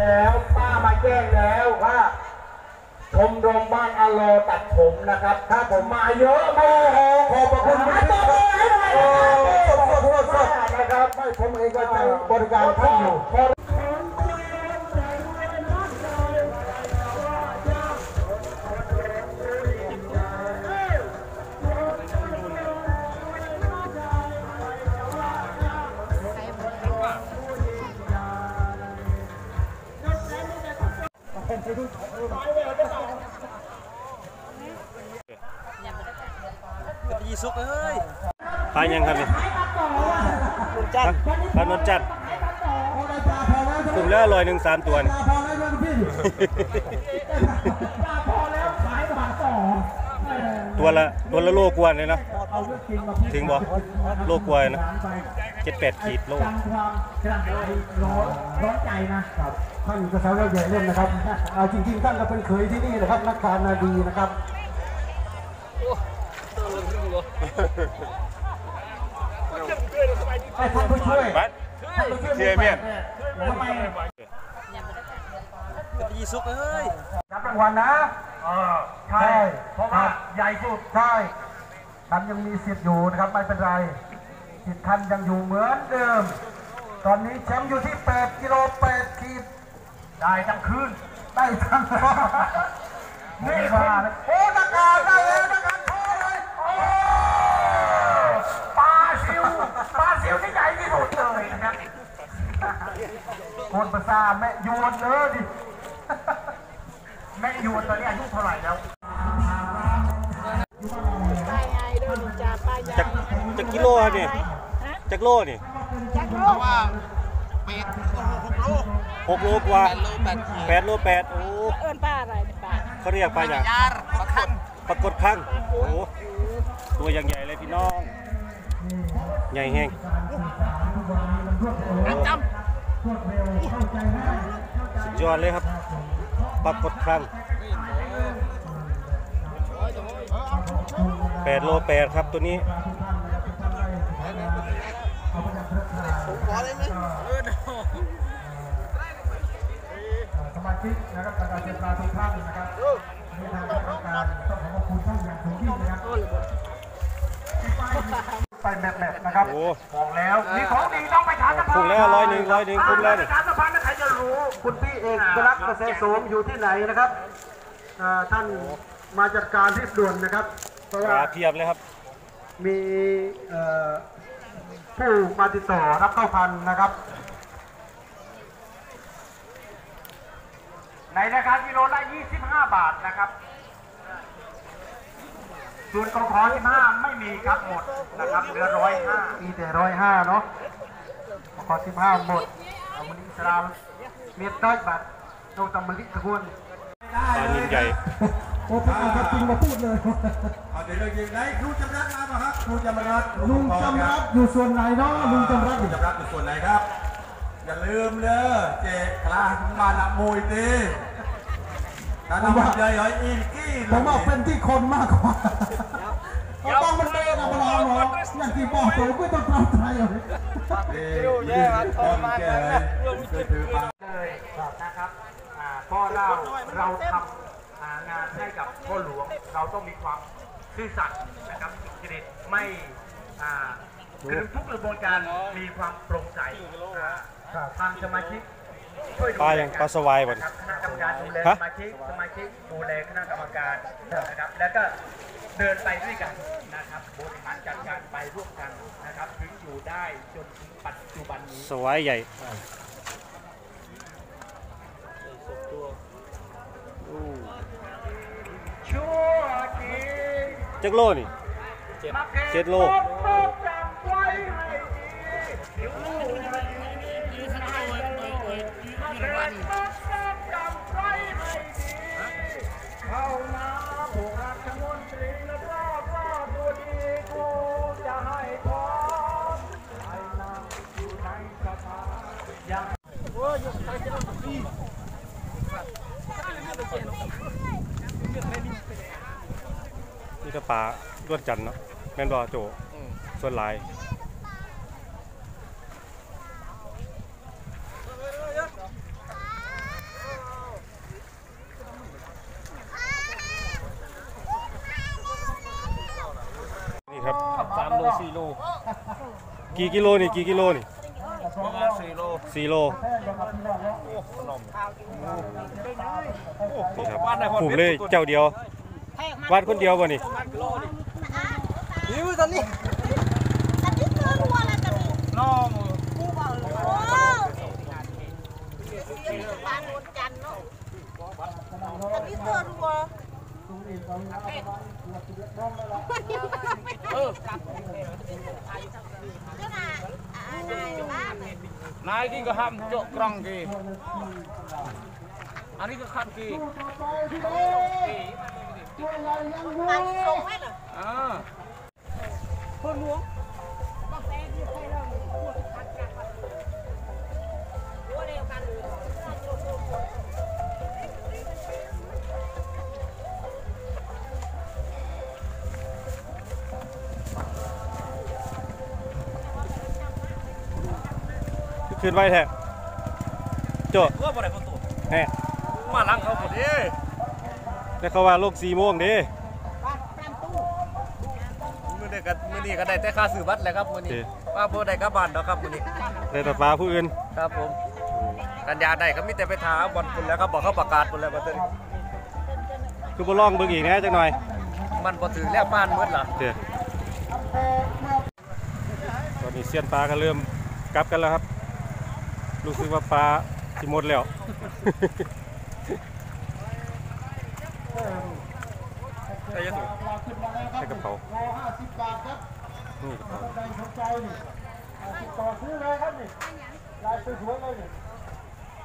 แล้ว ป้ามาแจ้งแล้วว่าชมรมบ้านอาโลตัดผมนะครับ ถ้าผมมาเยอะมากขอบพระคุณคุณพี่ครับโอ้สดสดสดสดนะครับไม่ผมเองก็ใช้บริการท่านอยู่ ยีสุกเอ้ยปลายังครับเนี่ยนุ่นจัดปลานนจัดถุงละร้อยหนึ่งสามตัวนี่ ตัวละตัวละโลกว่าเลยนะถึงบ่โลกว่านะเจ็ดแปดขีดโลร้อนใจนะครับท่านกระเช้าเราใหญ่เล่นนะครับเอาจริงๆท่านก็เป็นเคยที่นี่นะครับนักการนาดีนะครับให้ท่านผู้ช่วยบัดท่านผู้ช่วยเชียร์เมียนทำไมยี่สุกเอ้ยรับรางวัลนะ ใช่ เพราะว่าใหญ่สุด ใช่ท่านยังมีสิทธิ์อยู่นะครับ ไม่เป็นไรสิทธิ์ท่านยังอยู่เหมือนเดิม ตอนนี้แชมป์อยู่ที่ 8 กิโล8ขีดได้ทั้งคืน ได้ทั้งนี่ว่าโอ้นักการได้แล้วนักการโทษเลยโอ้ปลาซิวปลาซิวที่ใหญ่ที่สุดเลยนะครับคนประสาแม่ยวนเลยดิ แม่ยวนตอนนี้อายุเท่าไหร่แล้วป้ายไงด้วยนินจาป้ายยาจากจากกิโลครับนี่ฮะจากโลนี่จักรโลกหกโลกว่าแปดโลแปดขีดแปดโลแปดโอ้เอิ้นป้าอะไรเนี่ยป้าเขาเรียกปลาอย่างยารประคันปรากฏครั้งโอ้ตัวอย่างใหญ่เลยพี่น้อง ใหญ่แห้งจสุดยอดเลยครับปรากฏ ครั้งแปดโลแปดครับตัวนี้ำพอได้ไหมเออสมาชิกนะครับการเจรจาทุกท่านนะครับในทางการต้องขอขอบคุณท่านอย่างสูงยิ่งนะครับไปแบบแบบๆนะครับโอ้บอกแล้ว มีของดีต้องไปถามสภาคุ้มแล้วร้อยหนึ่งร้อยหนึ่งคุ้มแล้ว นี่ถามสภาใครจะรู้คุณพี่เอกลักษณ์เกษตรโสมอยู่ที่ไหนนะครับอ่าท่านมาจัดการที่ด่วนนะครับ เพราะปว่าลาเทียบเลยครับ มีเอ่อผู้มาติดต่อรับเข้าพันนะครับในราคากิโลละ 25 บาทนะครับ ส่วนกขอ15 ไม่มีครับหมดนะครับเหลือร้อยห้ามีแต่ร้อยห้าเนาะกขอ15 หมดเอามันอิสลาม เมียต้อยบาทโตตำมะลิตะกวนปลานินใหญ่โอ้ผมเอาความจริงมาพูดเลยเอาเดี๋ยวเรายิงได้ครูจำรัดมาป่ะครับครูจำรัดลุงจำรัดอยู่ส่วนไหนเนาะลุงจำรัดครูอยู่จำรัดอยู่ส่วนไหนครับ อย่าลืมเด้อเจกลามาหนักมวยตีการทำมันใหญ่ใหญ่อีกกี้ผมว่าเป็นที่คนมากกว่าเราต้องมันเดินอะมันเอาหรออย่างที่บอกผมก็ต้องทำใจเลยแย่มาทรมานกันนะเคยถือปลา เลยนะครับอ่าพ่อเราเราทำอ่างานให้กับพ่อหลวง เราต้องมีความ ซื่อสัตย์นะครับสุจริตไม่อ่าคือทุกกระบวนการมีความโปร่งใสอ่าทางสมาชิกช่วยดูปลายังปลาสวายบ่นะครับคณะกรรมการดูแลฮะสมาชิกสมาชิกดูแลคณะกรรมการนะครับ แล้วก็เดินไปด้วยกันนะครับบริหารจัดการไปร่วมกันนะครับถึงอยู่ได้จนถึงปัจจุบันนี้สวายใหญ่ชั่วจริง จักโลนี่เจ็ดโล ยุทธปาลวดจันเนาะแม่นบอโจอืส่วนหลายนี่ครับสามโลสี่โลกี่กิโลนี่กี่กิโลนี่ประมาสี่โลสี่โลโอ้ขนมโอ้โหนี่ครับผมเลยเจ้าเดียว วาดคนเดียวบ่นี่นี่ตอนนี้อันนี้คือรัวอะไรกันนี่น้องโอ้ปลาโดนจันทร์เนาะอันนี้คือรัวเออก็น่ะอะไรบ้านน่ะนายกินก็ห้ามโจกกรองกีอันนี้ก็ขัดกี อันนี้ลงให้เหรออ่าคืนไว้ แท้โจ้ว่าบ่ได้คนตัวแน่มาล้างเขาหมดดิแล้วเขาว่าโลก4โมงเด้มื้อนี้ก็มื้อนี้ก็ได้แต่ค่าซื้อบัตรแหละครับมื้อนี้ว่าบ่ได้กลับบ้านดอกครับมื้อนี้ได้แต่ปลาผู้อื่นครับผมกันยาได้ก็มีแต่ไปถามบอลคุณแล้วครับบอกเขาประกาศหมดแล้วว่าเต้นคือบ่ลองเบิ่งอีกแหนะจักหน่อย มันบ่ถึงแล้วบ้านมืดล่ะเด้อตอนนี้เซียนปลาก็เริ่มกลับกันแล้วครับ รู้สึกว่าปลาสิหมดแล้ว แต่ยังสูงใส่กระเป๋าโลห้าสิบบาทครับนี่กระเป๋าใครสนใจนี่ต่อซื้อเลยครับนี่ลายสวยเลยนี่